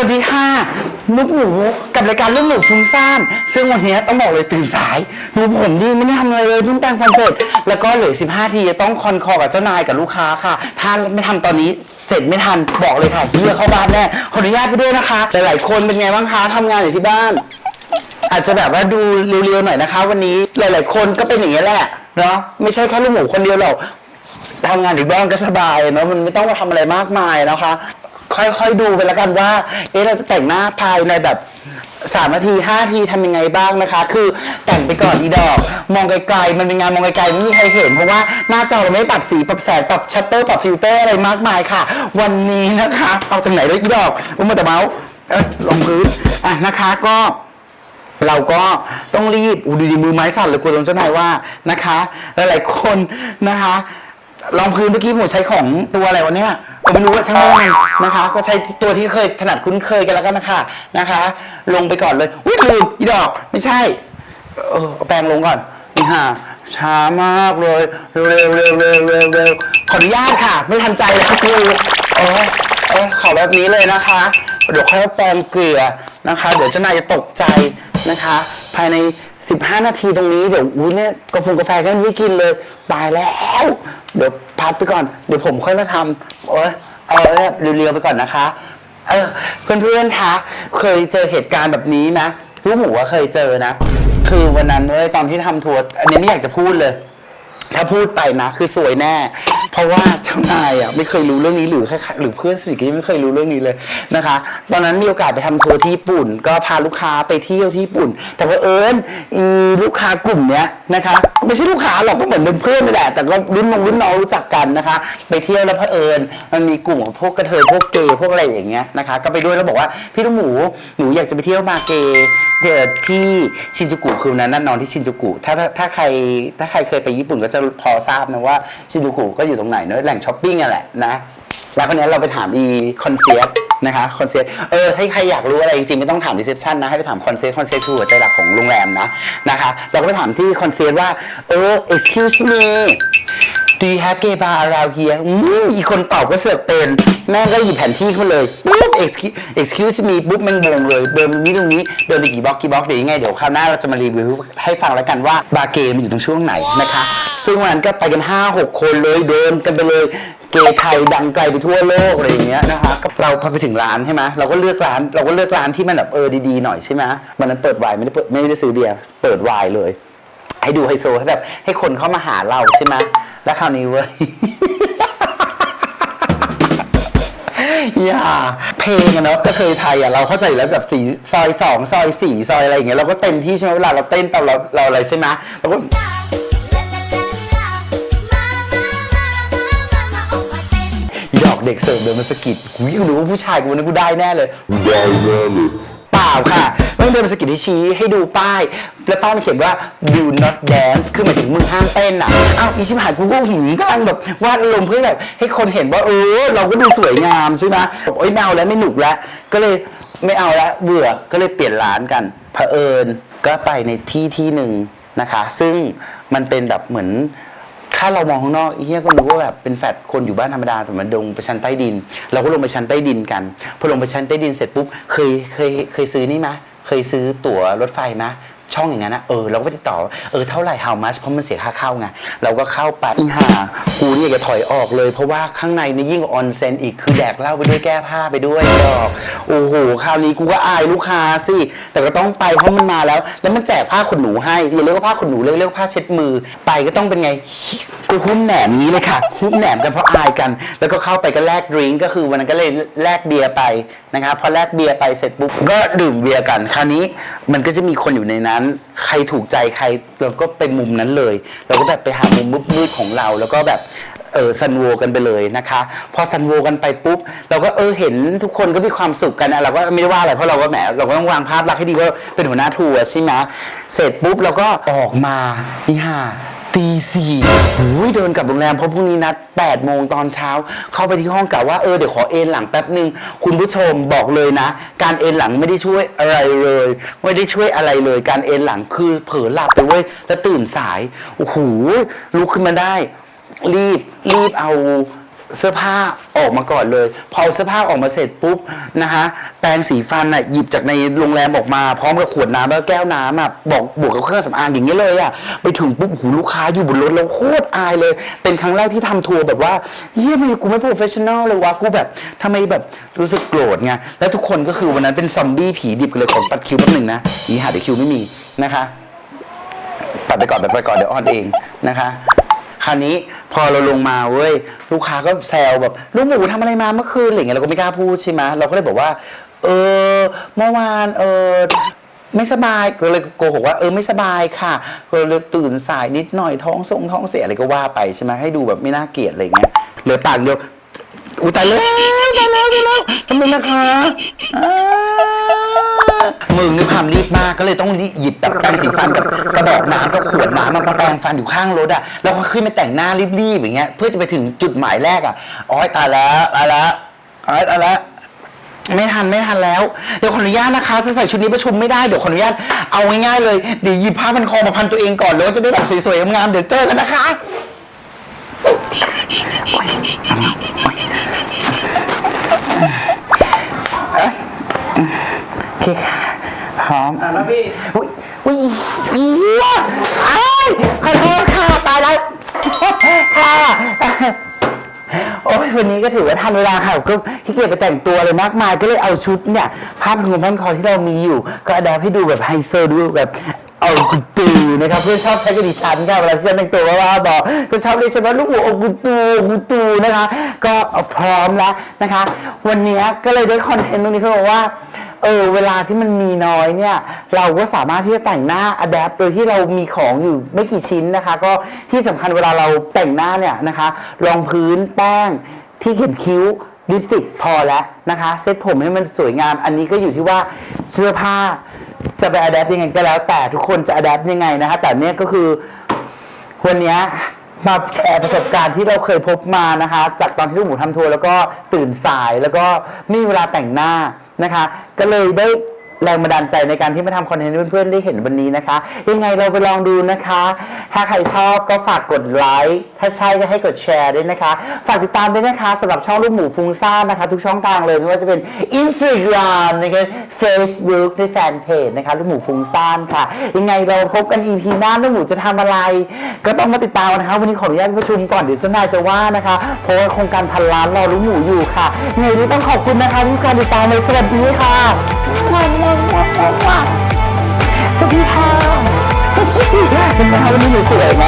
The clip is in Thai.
วัสดีค่ะนุกหนูกับรายการเรื่องหนูฟุ้งซ่านซึ่งวันนี้ต้องบอกเลยตื่นสายดูผมดีไม่ได้ทำอะไรเลยเพิ่งแต่งฟันเสร็จแล้วก็เหลือ 15 ทีจะต้องคอนคอกับเจ้านายกับลูกค้าค่ะ ถ้าไม่ทำตอนนี้เสร็จไม่ทันบอกเลยค่ะเฮียเข้าบ้านแน่ขออนุญาตไปด้วยนะคะหลายๆคนเป็นไงบ้างคะทำงานอยู่ที่บ้าน อาจจะแบบว่าดูเรียวๆหน่อยนะคะ วันนี้หลาย ๆ คนก็เป็นอย่างนี้แหละเนาะไม่ใช่แค่ลูกหมูคนเดียวหรอกทำงานอยู่บ้านก็สบายเนาะมันไม่ต้องมาทำอะไรมากมายนะคะ ค่อยๆดูไปแล้วกันว่า เอ๊ะเราจะแต่งหน้าภายในแบบสามนาทีห้านาทีทำยังไงบ้างนะคะ คือแต่งไปก่อนอีดอก มองไกลๆ มันเป็นงานมองไกลๆไม่มีใครเห็น เพราะว่าหน้าจอเราไม่ปรับสีปรับแสงปรับชัตเตอร์ปรับฟิลเตอร์อะไรมากมายค่ะ วันนี้นะคะ เอาตรงไหนด้วยอีดอกอุ้มมาแต่เมาส์เอ้ยลงพื้นอะนะคะก็ เราก็ต้องรีบอูดูดีมือไม้สั่นเลยกลัวโดนเจ้านายว่านะคะหลายๆคนนะคะรองพื้นเมื่อกี้หมูใช้ของตัวอะไรวะเนี่ย ผมไม่รู้ว่าช่างมันนะคะ ก็ใช้ตัวที่เคยถนัดคุ้นเคยกันแล้วกันนะคะนะคะ ลงไปก่อนเลยอุ้ยลืมอีดอกไม่ใช่ เออเอาแปรงลงก่อนนี่ฮะช้ามากเลยเร็วเร็วเร็วเร็วเร็วเร็วขออนุญาตค่ะ ไม่ทันใจแล้วคือโอ้เอ้ยขอแบบนี้เลยนะคะ เดี๋ยวค่อยแปรงเกลี่ยนะคะ เดี๋ยวเจ้านายจะตกใจนะคะ ภายใน 15 นาทีตรงนี้เดี๋ยวอุ้ยเนี่ยกาแฟกาแฟก็ไม่กินเลย ตายแล้ว เดี๋ยวพักไปก่อน เดี๋ยวผมค่อยมาทำโอ้ยเอาแบบเรียวๆไปก่อนนะคะ เออเพื่อนๆคะเคยเจอเหตุการณ์แบบนี้นะลูกหมูว่าเคยเจอนะ คือวันนั้นเว้ยตอนที่ทำทัวร์อันนี้ไม่อยากจะพูดเลย ถ้าพูดไปนะ คือสวยแน่ เพราะว่าเจ้านายอะไม่เคยรู้เรื่องนี้หรือใครหรือเพื่อนสนิทก็ยังไม่เคยรู้เรื่องนี้เลยนะคะ ตอนนั้นมีโอกาสไปทำทัวร์ที่ญี่ปุ่น ก็พาลูกค้าไปเที่ยวที่ญี่ปุ่น แต่ว่าเอิญลูกค้ากลุ่มเนี้ยนะคะไม่ใช่ลูกค้าหรอกก็เหมือนเป็นเพื่อนนี่แหละ แต่ก็รุ่นน้องรุ่นน้องรู้จักกันนะคะ ไปเที่ยวแล้วเอิญมันมีกลุ่มของพวกกระเทยพวกเกย์พวกอะไรอย่างเงี้ยนะคะ ก็ไปด้วยแล้วบอกว่าพี่ลูกหมูหนูอยากจะไปเที่ยวมาเกย์ ที่ชินจูกุคืนนั้นนั่นนอนที่ชินจูกุถ้าถ้าถ้าใครถ้าใครเคยไปญี่ปุ่นก็จะพอทราบนะว่าชินจูกุก็อยู่ตรงไหนเนอะแหล่งช้อปปิ้งอะแหละนะแล้วคนนี้เราไปถามอีคอนเซียสนะคะคอนเซียสเออถ้าใครอยากรู้อะไรจริงๆไม่ต้องถามรีเซพชันนะให้ไปถามคอนเซียสคอนเซียสคือหัวใจหลักของโรงแรมนะนะคะ เราก็ไปถามที่คอนเซียสว่าเออ excuse me do you have gay bar around here อืมอีกคนตอบก็เสือกเป็น แม่งก็หยิบแผนที่ขึ้นมาเลยปุ๊บ excuse excuse me ปุ๊บแม่งบงเลยเดินตรงนี้ตรงนี้เดินไปกี่บล็อกกี่บล็อกเดี๋ยวยังไงเดี๋ยวคราวหน้าเราจะมารีวิวให้ฟังแล้วกันว่าบาร์เกย์มันอยู่ตรงช่วงไหนนะคะ ซึ่งวันนั้นก็ไปกัน 5 6 คนเลยเดินกันไปเลยเกย์ไทยดังไกลไปทั่วโลกอะไรอย่างเงี้ยนะคะก็เราพอไปถึงร้านใช่ไหมเราก็เลือกร้านเราก็เลือกร้านที่มันแบบเออดีๆหน่อยใช่ไหมวันนั้นเปิดไวน์ไม่ได้เปิดไม่ได้ซื้อเบียร์เปิดไวน์เลย ให้ดูไฮโซให้แบบให้คนเข้ามาหาเราใช่ไหม แล้วคราวนี้เว้ย อย่า เพลงอะเนาะก็เคยไทยอะเราเข้าใจอยู่แล้วแบบสี่ซอยสองซอยสี่ซอยอะไรอย่างเงี้ยเราก็เต็มที่ใช่ไหมเวลาเราเต้นตอนเราเราอะไรใช่ไหมเราก็ หยอกเด็กเสิร์ฟเดินมาสะกิดกูยิ่งรู้ว่าผู้ชายกูวันนั้นกูได้แน่เลย ได้แน่เลย เปล่าค่ะไม่ เดินมาสะกิดที่ชี้ให้ดูป้าย แล้วป้ายมันเขียนว่า do not dance คือหมายถึงมึงห้ามเต้นอะอ้าวอีชิบหายกูก็หืมกำลังแบบวาดอารมเพื่อแบบให้คนเห็นว่าเออเราก็ดูสวยงามใช่ไหมบอกโอ๊ยไม่เอาแล้วไม่หนุกแล้ว ก็เลยไม่เอาแล้วเบื่อก็เลยเปลี่ยนร้านกันเผอิญก็ไปในที่ที่หนึ่งนะคะ ซึ่งมันเป็นแบบเหมือนถ้าเรามองข้างนอกเฮียก็นึกว่าแบบเป็นแฟดคนอยู่บ้านธรรมดาแต่มันลงไปชั้นใต้ดิน เราก็ลงไปชั้นใต้ดินกัน พอลงไปชั้นใต้ดินเสร็จปุ๊บเคยเคยเคยซื้อนี่ไหม เคยซื้อตั๋วรถไฟไหม ช่องอย่างนั้นนะเออเราก็ไปติดต่อเออเท่าไหร่ how much เพราะมันเสียค่าเข้าไงเราก็เข้าไปอีห่ากูเนี่ยจะถอยออกเลย เพราะว่าข้างในนี่ยิ่งกว่าออนเซนอีกคือแดกเหล้าไปด้วยแก้ผ้าไปด้วยดอกโอ้โหคราวนี้กูก็อายลูกค้าสิแต่ก็ต้องไปเพราะมันมาแล้ว แล้วมันแจกผ้าขนหนูให้อย่าเรียกว่าผ้าขนหนูเลยเรียกว่าผ้าเช็ดมือ ไปก็ต้องเป็นไงกูหุ้มแหนมนี้เลยค่ะหุ้มแหนมกันเพราะอายกัน แล้วก็เข้าไปก็แลกดริงก์ก็คือวันนั้นก็เลยแลกเบียร์ไปนะครับพอแลกเบียร์ไปเสร็จปุ๊บก็ดื่มเบียร์กัน คราวนี้มันก็จะมีคนอยู่ในนั้นใครถูกใจใครเราก็ไปมุมนั้นเลย เราก็แบบไปหามุมมืดๆของเรา แล้วก็แบบเออซันโวกันไปเลยนะคะ พอซันโวกันไปปุ๊บ เราก็เออเห็นทุกคนก็มีความสุขกันอะเราก็ไม่ได้ว่าอะไรเพราะเราก็แหมเราก็ต้องวางภาพลักษณ์ให้ดีว่าเป็นหัวหน้าทัวร์ใช่ไหมเสร็จปุ๊บเราก็ออกมานี่ฮะ ตีสี่หูยเดินกลับโรงแรมเพราะพรุ่งนี้นัด8โมงตอนเช้า เข้าไปที่ห้องกะว่าเออเดี๋ยวขอเอนหลังแป๊บหนึ่งคุณผู้ชมบอกเลยนะ การเอนหลังไม่ได้ช่วยอะไรเลย ไม่ได้ช่วยอะไรเลย การเอนหลังคือเผลอหลับไปเว้ยแล้วตื่นสายโอ้โหลุกขึ้นมาได้ รีบรีบเอา เสื้อผ้าออกมาก่อนเลย พอเอาเสื้อผ้าออกมาเสร็จปุ๊บนะคะ แปรงสีฟันอะหยิบจากในโรงแรมออกมา พร้อมกับขวดน้ำแล้วแก้วน้ำอะบอกบวกกับเครื่องสำอางอย่างเงี้ยเลยอะไปถึงปุ๊บหูลูกค้าอยู่บนรถแล้วโคตรอายเลย เป็นครั้งแรกที่ทำทัวร์แบบว่าเยี่ยมเลยกูไม่โปรเฟชชั่นอลเลยวะกูแบบทำไมแบบรู้สึกโกรธไงแล้วทุกคนก็คือวันนั้นเป็นซอมบี้ผีดิบกันเลยของปัดคิวแป๊บหนึ่งนะอีหาเดี๋ยวคิวไม่มีนะคะตัดไปก่อนตัดไปก่อนเดี๋ยวออนเองนะคะ คราวนี้พอเราลงมาเว้ยลูกค้าก็แซวแบบลูกหมูทำอะไรมาเมื่อคืนอะไรเงี้ยเราก็ไม่กล้าพูดใช่ไหมเราก็เลยบอกว่า เออเมื่อวานเออไม่สบายก็เลยโกหกว่าเออไม่สบายค่ะ ก็เลยตื่นสายนิดหน่อยท้องทรงท้องเสียอะไรก็ว่าไปใช่ไหมให้ดูแบบไม่น่าเกลียดอะไรเงี้ยเหลือปากเดียวอุยตายแล้วตายแล้วตายแล้วทำไมนะคะอ้า มึงด้วยความรีบมากก็เลยต้องรีบหยิบแบบแปรงสีฟันกับกระบอกน้ำกับขวดน้ำมาแปรงฟันอยู่ข้างรถอะแล้วก็ขึ้นไปแต่งหน้ารีบๆอย่างเงี้ยเพื่อจะไปถึงจุดหมายแรกอะอ๋อตายแล้วตายแล้วอ๋อตายแล้วไม่ทันไม่ทันแล้ว เดี๋ยวขออนุญาตนะคะ จะใส่ชุดนี้ประชุมไม่ได้ เดี๋ยวขออนุญาตเอาง่ายๆเลยเดี๋ยวหยิบผ้าพันคอมาพันตัวเองก่อนแล้วจะได้แบบสวยๆงามๆเดี๋ยวเจอกันนะคะ โอเคค่ะพร้อมอะแล้วพี่อุ้ยอุ้ยอีวะอ้ายขอโทษค่ะตายแล้วค่ะโอ้ยวันนี้ก็ถือว่าทันเวลาค่ะก็ขี้เกียจไปแต่งตัวเลยมากมาย ก็เลยเอาชุดเนี่ยผ้าพันคอพันคอที่เรามีอยู่ ก็อดาให้ดูแบบไฮโซดูแบบเอากุตูนะครับเพื่อนชอบใช้กับดิฉันค่ะเวลาที่ฉันแต่งตัวว่าว่าบอกก็ชอบเรียกฉันว่าลูกหัวโอกุตูโอกุตูนะคะ ก็เอาพร้อมแล้วนะคะ วันนี้ก็เลยได้คอนเทนต์ตรงนี้เขาบอกว่า เออเวลาที่มันมีน้อยเนี่ย เราก็สามารถที่จะแต่งหน้าอัดแอปโดยที่เรามีของอยู่ไม่กี่ชิ้นนะคะ ก็ที่สำคัญเวลาเราแต่งหน้าเนี่ยนะคะรองพื้นแป้งที่เขียนคิ้วลิปสติกพอแล้วนะคะ เซ็ตผมให้มันสวยงาม อันนี้ก็อยู่ที่ว่าเสื้อผ้าจะไปอัดแอปยังไงก็แล้ว แต่ทุกคนจะอัดแอปยังไงนะคะ แต่เนี่ยก็คือวันนี้มาแชร์ประสบการณ์ที่เราเคยพบมานะคะ จากตอนที่ลูกหมูทำทัวร์แล้วก็ตื่นสายแล้วก็ไม่มีเวลาแต่งหน้า นะคะ ก็เลยได้ แรงบันดาลใจในการที่มาทำคอนเทนต์เพื่อนๆได้เห็นวันนี้นะคะ ยังไงเราไปลองดูนะคะ ถ้าใครชอบก็ฝากกดไลค์ถ้าใช่ก็ให้กดแชร์ด้วยนะคะ ฝากติดตามด้วยนะคะสำหรับช่องลูกหมูฟุ้งซ่านนะคะ ทุกช่องทางเลยไม่ว่าจะเป็น Instagram นะคะ Facebook ในแฟนเพจนะคะลูกหมูฟุ้งซ่านค่ะ ยังไงเราพบกัน EP หน้าลูกหมูจะทำอะไร ก็ต้องมาติดตามนะคะ วันนี้ขออนุญาตประชุมก่อนเดี๋ยวเจ้านายจะว่านะคะเพราะว่าโครงการพันล้านรอลูกหมูอยู่ค่ะยังไงนี้ต้องขอบคุณนะคะที่การติดตามเลยสวัสดีค่ะ สวัสดีค่ะเป็นไงคะวันนี้หนูสวยไหม